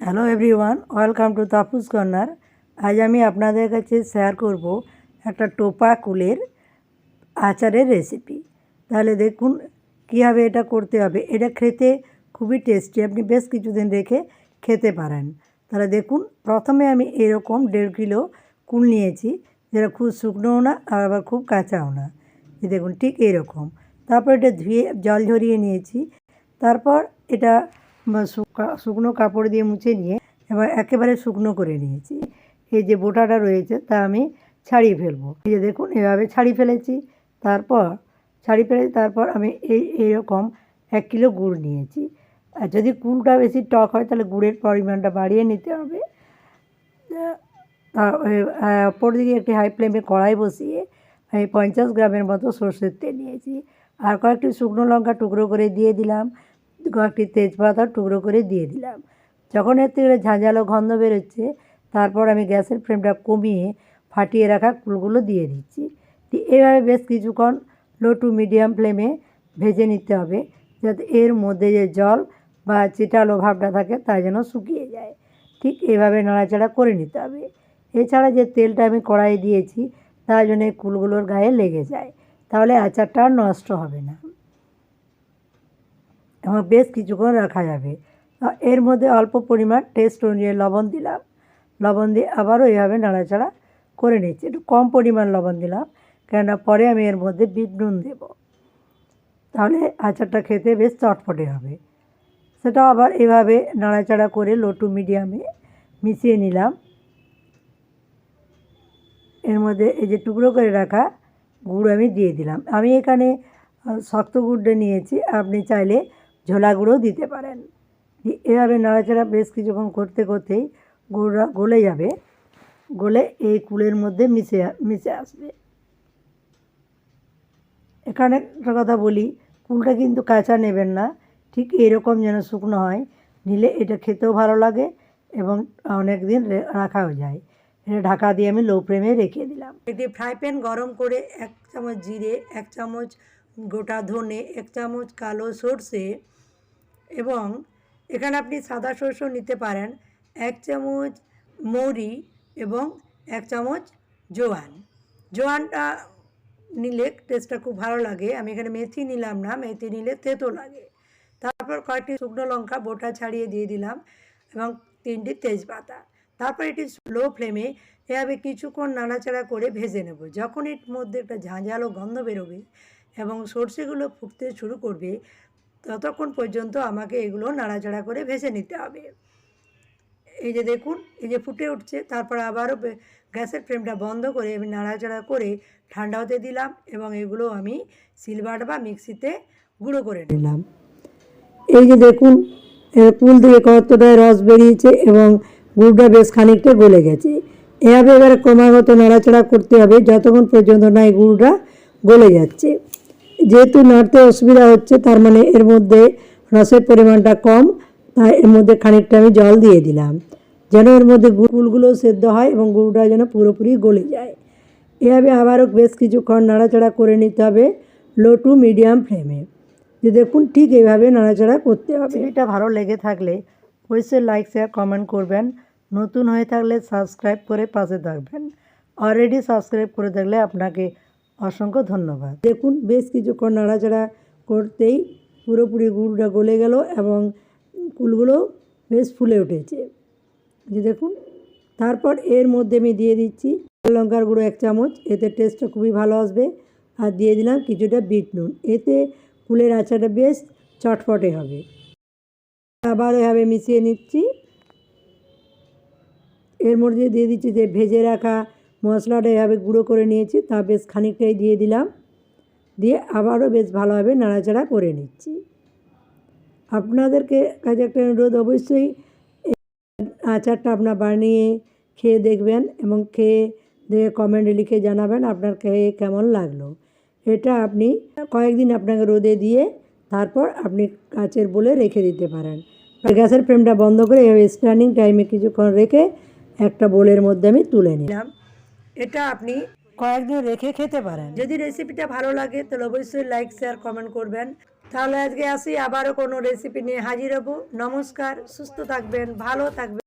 Hello everyone welcome to Tapus corner আজ আমি আপনাদের কাছে শেয়ার করব একটা টোপা কুলের আচারের রেসিপি তাহলে দেখুন কীভাবে এটা করতে হবে। এটা খেতে খুবই টেস্টি আপনি বেশ কিছুদিন রেখে খেতে পারেন। তাহলে দেখুন, প্রথমে আমি এরকম দেড় কিলো কুল নিয়েছি, যেটা খুব শুকনোও না আবার খুব কাঁচাও না। দেখুন, ঠিক এরকম। তারপর এটা ধুয়ে জল ঝরিয়ে নিয়েছি। তারপর এটা বা শুকা- শুকনো কাপড় দিয়ে মুছে নিয়ে এবার একেবারে শুকনো করে নিয়েছি। এই যে বোটাটা রয়েছে তা আমি ছাড়িয়ে ফেলব। এই যে দেখুন, এভাবে ছাড়িয়ে ফেলেছি। তারপর, ছাড়িয়ে ফেলে, তারপর আমি এই, এইরকম এক কিলো গুড় নিয়েছি। আর যদি কুলটা বেশি টক হয়, তাহলে গুড়ের পরিমাণটা বাড়িয়ে নিতে হবে। অপর দিকে একটি হাই ফ্লেমে কড়াই বসিয়ে আমি পঞ্চাশ গ্রামের মতো সর্ষের তেল নিয়েছি। আর কয়েকটি শুকনো লঙ্কা টুকরো করে দিয়ে দিলাম। কয়েকটি তেজপাতা টুকরো করে দিয়ে দিলাম। যখন এর থেকে ঝাঁঝালো গন্ধ বেরোচ্ছে, তারপর আমি গ্যাসের ফ্লেমটা কমিয়ে ফাটিয়ে রাখা কুলগুলো দিয়ে দিচ্ছি। এভাবে বেশ কিছুক্ষণ লো টু মিডিয়াম ফ্লেমে ভেজে নিতে হবে, যাতে এর মধ্যে যে জল বা চিটালো ভাবটা থাকে তা যেন শুকিয়ে যায়। ঠিক এভাবে নাড়াচাড়া করে নিতে হবে। এছাড়া যে তেলটা আমি কড়াই দিয়েছি, তার জন্য কুলগুলোর গায়ে লেগে যায়, তাহলে আচারটা নষ্ট হবে না। এবং বেশ কিছুক্ষণ রাখা যাবে। এর মধ্যে অল্প পরিমাণ টেস্ট অনুযায়ী লবণ দিলাম। লবণ দিয়ে আবারও এইভাবে নাড়াচাড়া করে নিচ্ছি। একটু কম পরিমাণ লবণ দিলাম, কেননা পরে আমি এর মধ্যে বিট নুন দেব। তাহলে আচারটা খেতে বেশ চটপটে হবে। সেটা আবার এভাবে নাড়াচাড়া করে লো টু মিডিয়ামে মিশিয়ে নিলাম। এর মধ্যে এই যে টুকরো করে রাখা গুড় আমি দিয়ে দিলাম। আমি এখানে শক্ত গুড়টা নিয়েছি। আপনি চাইলে ঝোলা গুঁড়ো দিতে পারেন। এভাবে নাড়াচাড়া বেশ কিছুক্ষণ করতে করতেই গুড়টা গলে যাবে। গলে এই কুলের মধ্যে মিশে মিশে আসবে। এখানে একটা কথা বলি, কুলটা কিন্তু কাঁচা নেবেন না, ঠিক এরকম যেন শুকনো হয়, নিলে এটা খেতেও ভালো লাগে এবং অনেক দিন রাখাও যায়। এটা ঢাকা দিয়ে আমি লো ফ্লেমে রেখে দিলাম। এটি ফ্রাই প্যান গরম করে এক চামচ জিরে, এক চামচ গোটা ধনে, এক চামচ কালো সর্ষে এবং এখানে আপনি সাদা সরষেও নিতে পারেন এক চামচ মৌরি এবং এক চামচ জোয়ান। জোয়ানটা নিলে টেস্টটা খুব ভালো লাগে। আমি এখানে মেথি নিলাম না, মেথি নিলে তেতো লাগে। তারপর কয়েকটি শুকনো লঙ্কা বোটা ছাড়িয়ে দিয়ে দিলাম এবং তিনটি তেজপাতা। তারপর এটি স্লো ফ্লেমে এভাবে কিছুক্ষণ নাড়াচাড়া করে ভেজে নেব। যখন এর মধ্যে একটা ঝাঁঝালো গন্ধ বেরোবে এবং সর্ষেগুলো ফুটতে শুরু করবে ততক্ষণ পর্যন্ত আমাকে এগুলো নাড়াচাড়া করে ভেসে নিতে হবে। এই যে দেখুন, এই যে ফুটে উঠছে, তারপর আবারও গ্যাসের ফ্লেমটা বন্ধ করে আমি নাড়াচাড়া করে ঠান্ডা হতে দিলাম এবং এগুলো আমি সিলভার বা মিক্সিতে গুঁড়ো করে নিলাম। এই যে দেখুন কুল থেকে কতটায় রস বেরিয়েছে এবং গুড়টা বেশ খানিকটা গলে গেছে। এভাবে এবারে ক্রমাগত নাড়াচাড়া করতে হবে, যতক্ষণ পর্যন্ত না এই গুড়টা গলে যাচ্ছে। যেহেতু নাড়তে অসুবিধা হচ্ছে, তার মানে এর মধ্যে রসের পরিমাণটা কম, তাই এর মধ্যে খানিকটা আমি জল দিয়ে দিলাম। যেন এর মধ্যে গুড়গুলো সেদ্ধ হয় এবং গুড়টা যেন পুরোপুরি গলে যায়। এভাবে আবারও বেশ কিছুক্ষণ নাড়াচাড়া করে নিতে হবে, লো টু মিডিয়াম ফ্লেমে। যে দেখুন, ঠিক এইভাবে নাড়াচাড়া করতে হবে। এটা ভালো লেগে থাকলে অবশ্যই লাইক, শেয়ার, কমেন্ট করবেন। নতুন হয়ে থাকলে সাবস্ক্রাইব করে পাশে থাকবেন। অলরেডি সাবস্ক্রাইব করে থাকলে আপনাকে অসংখ্য ধন্যবাদ। দেখুন, বেশ কিছুক্ষণ নাড়াচাড়া করতেই পুরোপুরি গুড়টা গলে গেল এবং কুলগুলো বেশ ফুলে উঠেছে। যে দেখুন, তারপর এর মধ্যে আমি দিয়ে দিচ্ছি লঙ্কার গুঁড়ো এক চামচ, এতে টেস্টটা খুবই ভালো আসবে। আর দিয়ে দিলাম কিছুটা বিট নুন, এতে ফুলের আচারটা বেশ চটপটে হবে। আবার এভাবে মিশিয়ে নিচ্ছি। এর মধ্যে দিয়ে দিচ্ছি যে ভেজে রাখা মশলাটা এভাবে গুঁড়ো করে নিয়েছি, তা বেশ খানিকটাই দিয়ে দিলাম। দিয়ে আবারও বেশ ভালোভাবে নাড়াচাড়া করে নিচ্ছি। আপনাদেরকে কাছে একটা অনুরোধ, অবশ্যই আচারটা আপনার বানিয়ে খেয়ে দেখবেন এবং খেয়ে দেখে কমেন্টে লিখে জানাবেন আপনার খেয়ে কেমন লাগল। এটা আপনি কয়েকদিন আপনাকে রোদে দিয়ে তারপর আপনি কাচের বলে রেখে দিতে পারেন। গ্যাসের ফ্লেমটা বন্ধ করে এভাবে স্ট্যান্ডিং টাইমে কিছুক্ষণ রেখে একটা বোলের মধ্যে আমি তুলে নিলাম। এটা আপনি কয়েকদিন রেখে খেতে পারেন। যদি রেসিপিটা ভালো লাগে তাহলে অবশ্যই লাইক শেয়ার কমেন্ট করবেন। তাহলে আজকে আসি আবারও কোনো রেসিপি নিয়ে হাজির হব। নমস্কার সুস্থ থাকবেন ভালো থাকবেন।